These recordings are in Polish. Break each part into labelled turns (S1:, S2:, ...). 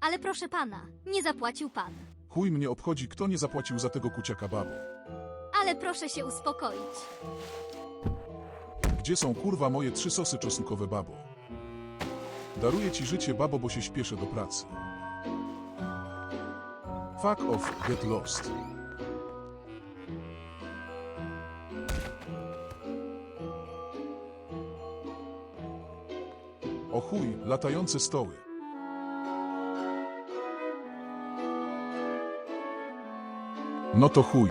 S1: Ale proszę pana, nie zapłacił pan.
S2: Chuj mnie obchodzi, kto nie zapłacił za tego kuciaka babo.
S1: Ale proszę się uspokoić.
S2: Gdzie są kurwa moje trzy sosy czosnkowe babo? Daruję ci życie babo, bo się śpieszę do pracy. Fuck off, get lost. O chuj, latające stoły. No to chuj.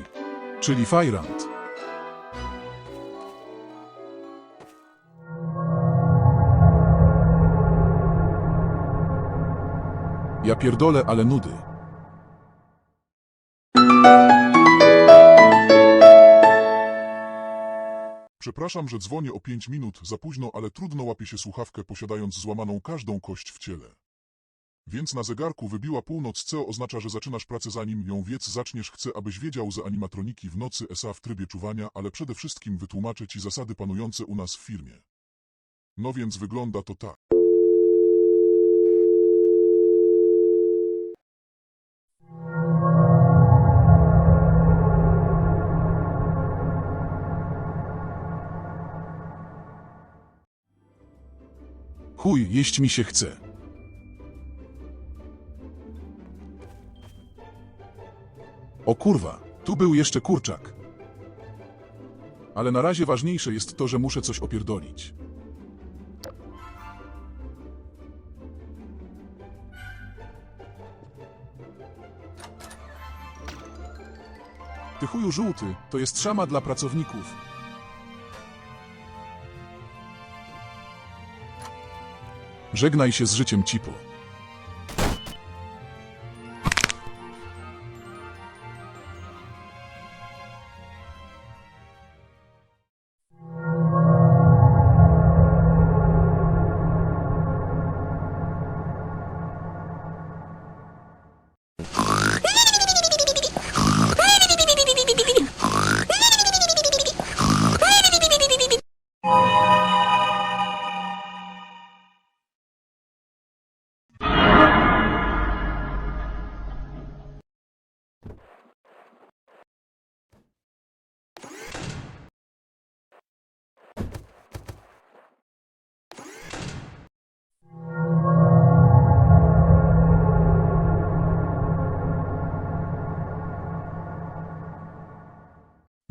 S2: Czyli Fajrant. Ja pierdolę, ale nudy.
S3: Przepraszam, że dzwonię o 5 minut za późno, ale trudno łapie się słuchawkę posiadając złamaną każdą kość w ciele. Więc na zegarku wybiła północ, co oznacza, że zaczynasz pracę zanim ją wiec zaczniesz. Chcę, abyś wiedział za animatroniki w nocy SA w trybie czuwania, ale przede wszystkim wytłumaczę ci zasady panujące u nas w firmie. No więc wygląda to tak.
S2: Chuj, jeść mi się chce. O kurwa, tu był jeszcze kurczak. Ale na razie ważniejsze jest to, że muszę coś opierdolić. Ty chuju żółty, to jest szama dla pracowników. Żegnaj się z życiem cipo.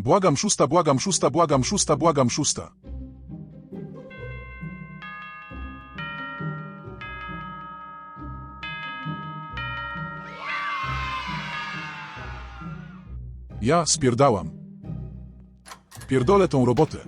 S2: Błagam szósta, błagam szósta, błagam szósta, błagam szósta. Ja spierdałam. Pierdolę tą robotę.